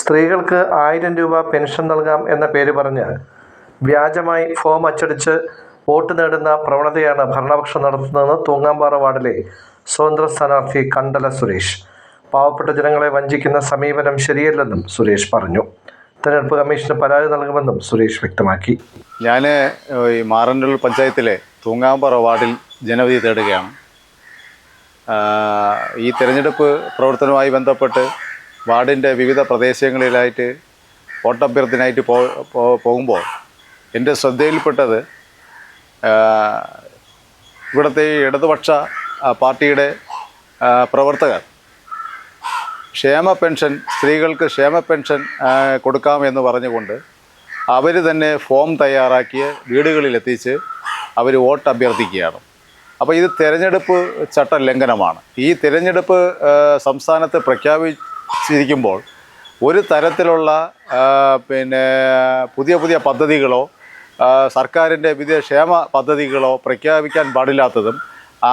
സ്ത്രീകൾക്ക് ആയിരം രൂപ പെൻഷൻ നൽകാം എന്ന പേര് പറഞ്ഞ് വ്യാജമായി ഫോം അച്ചടിച്ച് വോട്ട് നേടുന്ന പ്രവണതയാണ് ഭരണപക്ഷം നടത്തുന്നതെന്ന് തൂങ്ങാമ്പാറ വാർഡിലെ സ്വതന്ത്ര സ്ഥാനാർത്ഥി കണ്ടല സുരേഷ്. പാവപ്പെട്ട ജനങ്ങളെ വഞ്ചിക്കുന്ന സമീപനം ശരിയല്ലെന്നും സുരേഷ് പറഞ്ഞു. തെരഞ്ഞെടുപ്പ് കമ്മീഷന് പരാതി നൽകുമെന്നും സുരേഷ് വ്യക്തമാക്കി. ഞാൻ ഈ മാറന്നൂർ പഞ്ചായത്തിലെ തൂങ്ങാമ്പാറ വാർഡിൽ ജനവിധി തേടുകയാണ്. ഈ തെരഞ്ഞെടുപ്പ് പ്രവർത്തനവുമായി ബന്ധപ്പെട്ട് വാർഡിന്റെ വിവിധ പ്രദേശങ്ങളിലായിട്ട് വോട്ടഭ്യർത്ഥനയായിട്ട് പോ പോകുമ്പോൾ എന്റെ ശ്രദ്ധയിൽപ്പെട്ടത് ഇവിടുത്തെ ഇടതുപക്ഷ പാർട്ടിയുടെ പ്രവർത്തകർ. ക്ഷേമ പെൻഷൻ സ്ത്രീകൾക്ക് ക്ഷേമ പെൻഷൻ കൊടുക്കാമെന്ന് പറഞ്ഞുകൊണ്ട് അവർ തന്നെ ഫോം തയ്യാറാക്കിയ വീടുകളിലെത്തിച്ച് അവർ വോട്ട് അഭ്യർത്ഥിക്കുകയാണ് അപ്പോൾ ഇത് തിരഞ്ഞെടുപ്പ് ചട്ട ലംഘനമാണ് ഈ തിരഞ്ഞെടുപ്പ് സംസ്ഥാനത്ത് സംസ്ഥാനത്ത് പ്രഖ്യാപിച്ചിരിക്കുമ്പോൾ ഒരു തരത്തിലുള്ള പിന്നെ പുതിയ പുതിയ പദ്ധതികളോ സർക്കാരിന്റെ വിവിധ ക്ഷേമ പദ്ധതികളോ പ്രഖ്യാപിക്കാൻ പാടില്ലാത്തതും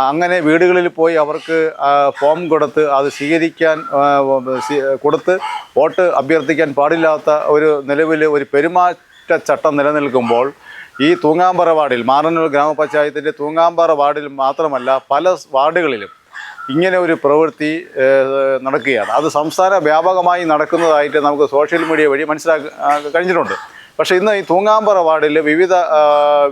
അങ്ങനെ വീടുകളിൽ പോയി അവർക്ക് ഫോം കൊടുത്ത് അത് സ്വീകരിക്കാൻ കൊടുത്ത് വോട്ട് അഭ്യർത്ഥിക്കാൻ പാടില്ലാത്ത ഒരു നിലവിൽ ഒരു പെരുമാറ്റച്ചട്ടം നിലനിൽക്കുമ്പോൾ ഈ തൂങ്ങാമ്പറ വാർഡിൽ മാറന്നൂർ ഗ്രാമപഞ്ചായത്തിന്റെ തൂങ്ങാമ്പറ വാർഡിൽ മാത്രമല്ല പല വാർഡുകളിലും ഇങ്ങനെ ഒരു പ്രവൃത്തി നടക്കുകയാണ്. അത് സംസ്ഥാന വ്യാപകമായി നടക്കുന്നതായിട്ട് നമുക്ക് സോഷ്യൽ മീഡിയ വഴി മനസ്സിലാക്കാൻ കഴിഞ്ഞിട്ടുണ്ട്. പക്ഷേ ഇന്ന് ഈ തൂങ്ങാമ്പറ വാർഡിൽ വിവിധ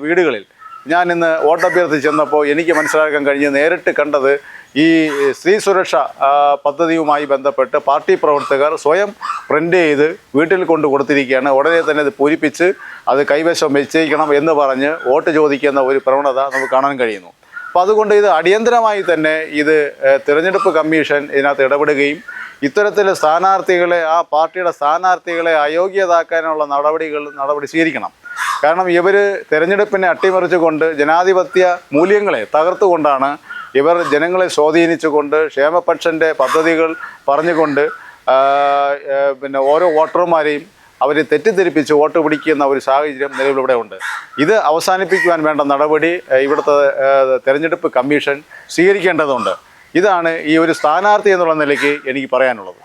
വീടുകളിൽ ഞാൻ ഇന്ന് വോട്ടഭ്യർത്ഥി ചെന്നപ്പോൾ എനിക്ക് മനസ്സിലാക്കാൻ കഴിഞ്ഞ് നേരിട്ട് കണ്ടത് ഈ സ്ത്രീ സുരക്ഷ പദ്ധതിയുമായി ബന്ധപ്പെട്ട് പാർട്ടി പ്രവർത്തകർ സ്വയം പ്രിന്റ് ചെയ്ത് വീട്ടിൽ കൊണ്ട് കൊടുത്തിരിക്കുകയാണ്. ഉടനെ തന്നെ അത് പൂരിപ്പിച്ച് അത് കൈവശം വെച്ചേക്കണം എന്ന് പറഞ്ഞ് വോട്ട് ചോദിക്കുന്ന ഒരു പ്രവണത നമുക്ക് കാണാൻ കഴിയുന്നു. അപ്പോൾ അതുകൊണ്ട് ഇത് അടിയന്തരമായി തന്നെ ഇത് തിരഞ്ഞെടുപ്പ് കമ്മീഷൻ ഇതിനകത്ത് ഇടപെടുകയും ഇത്തരത്തിൽ സ്ഥാനാർത്ഥികളെ ആ പാർട്ടിയുടെ സ്ഥാനാർത്ഥികളെ അയോഗ്യതാക്കാനുള്ള നടപടികൾ നടപടി സ്വീകരിക്കണം. കാരണം ഇവർ തിരഞ്ഞെടുപ്പിനെ അട്ടിമറിച്ചുകൊണ്ട് ജനാധിപത്യ മൂല്യങ്ങളെ തകർത്തുകൊണ്ടാണ് ഇവർ ജനങ്ങളെ സ്വാധീനിച്ചുകൊണ്ട് ക്ഷേമപക്ഷന്റെ പദ്ധതികൾ പറഞ്ഞുകൊണ്ട് പിന്നെ ഓരോ വോട്ടർമാരെയും അവരെ തെറ്റിദ്ധരിപ്പിച്ച് വോട്ട് പിടിക്കുന്ന ഒരു സാഹചര്യം നിലവിലിവിടെ ഉണ്ട്. ഇത് അവസാനിപ്പിക്കുവാൻ വേണ്ട നടപടി ഇവിടുത്തെ തെരഞ്ഞെടുപ്പ് കമ്മീഷൻ സ്വീകരിക്കേണ്ടതുണ്ട്. ഇതാണ് ഈ ഒരു സ്ഥാനാർത്ഥി എന്നുള്ള നിലയ്ക്ക് എനിക്ക് പറയാനുള്ളത്.